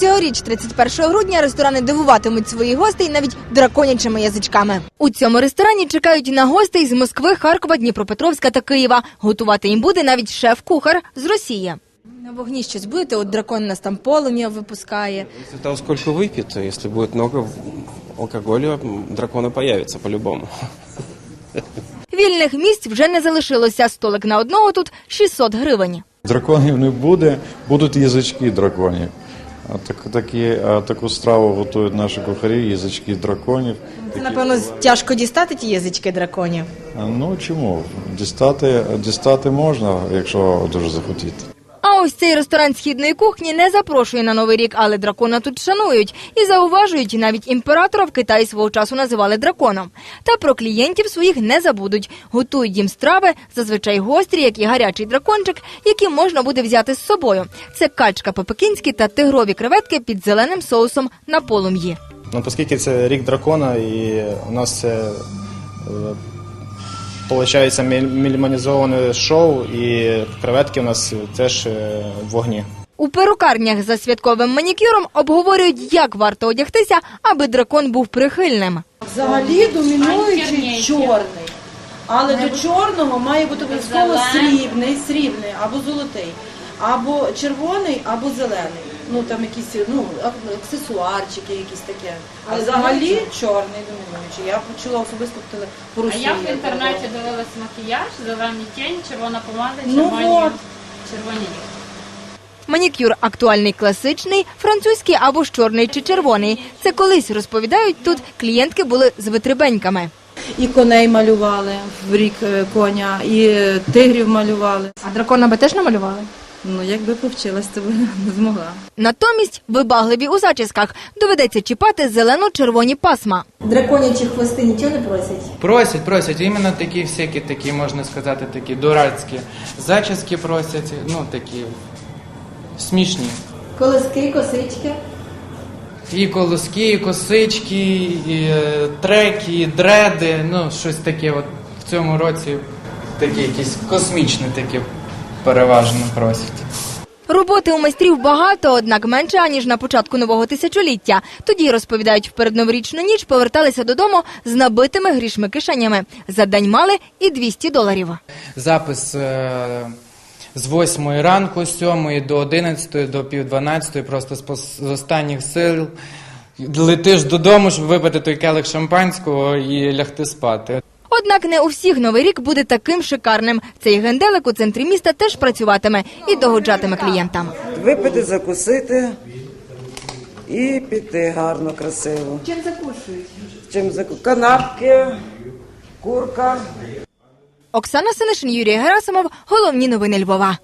Цьогоріч, 31 грудня, ресторани дивуватимуть своїх гостей навіть драконячими язичками. У цьому ресторані чекають на гостей з Москви, Харкова, Дніпропетровська та Києва. Готувати їм буде навіть шеф-кухар з Росії. На вогні щось будете? От дракон нас там полум'я випускає. От того, сколько выпьет. Если будет много алкоголя, м, драконы по-любому. Вільних місць вже не залишилося. Столик на одного тут 600 гривень. Драконів не буде, будуть язички драконів. Так, такі, таку страву готують наші кухарі, язички драконів. Це, напевно, тяжко дістати ті язички драконів. Ну чому? Дістати, дістати можна, якщо дуже захотіти. А ось цей ресторан східної кухні не запрошує на новий рік, але дракона тут шанують і зауважують, навіть імператора в Китаї свого часу називали драконом. Та про клієнтів своїх не забудуть. Готують їм страви, зазвичай гострі, як і гарячий дракончик, які можна буде взяти з собою. Це качка по-пекінськи та тигрові креветки під зеленим соусом на полум'ї. Ну, оскільки це рік дракона, і у нас це виходить мільманізоване шоу, і креветки у нас теж е, в вогні. У перукарнях за святковим манікюром обговорюють, як варто одягтися, аби дракон був прихильним. Взагалі домінуючий чорний. Але до чорного має бути обов'язково срібний, срібний або золотий, або червоний, або зелений. Ну там якісь ну аксесуарчики, якісь таке. А взагалі чорний домінуючий. Я почула особисто в теле по А Росії. я в інтернеті дивилась макіяж, зелені тіні, червона помада, Ну червоні, от. червоні. Манікюр актуальний класичний, французький або ж чорний чи червоний. Це колись розповідають тут клієнтки були з витребеньками. І коней малювали в рік е, коня, і е, тигрів малювали. А дракона би теж намалювали? Ну якби повчилась, то би не змогла. Натомість вибагливі у зачісках доведеться чіпати зелено-червоні пасма. Драконячі хвости нічого не просять. Просять, просять, іменно такі всякі, такі, можна сказати, такі дурацькі зачіски просять, ну такі смішні. Колоски, косички. І колоски, і косички, і е, треки, і дреди, ну щось таке от в цьому році такі якісь космічні такі переважно просять. Роботи у майстрів багато, однак менше аніж на початку нового тисячоліття. Тоді розповідають, в передноворічну ніч поверталися додому з набитими грішми кишенями. За день мали і 200 доларів. Запис е, з 8 ранку, з 7 до 11, до пів 12, просто з, з останніх сил. Летиш додому, щоб випити той келих шампанського і лягти спати. Однак не у всіх новий рік буде таким шикарним. Цей генделик у центрі міста теж працюватиме і догоджатиме клієнтам. Випити, закусити і піти гарно, красиво. Чим закушують? Чим заку... Канапки, курка. Оксана Синишин, Юрій Герасимов. Головні новини Львова.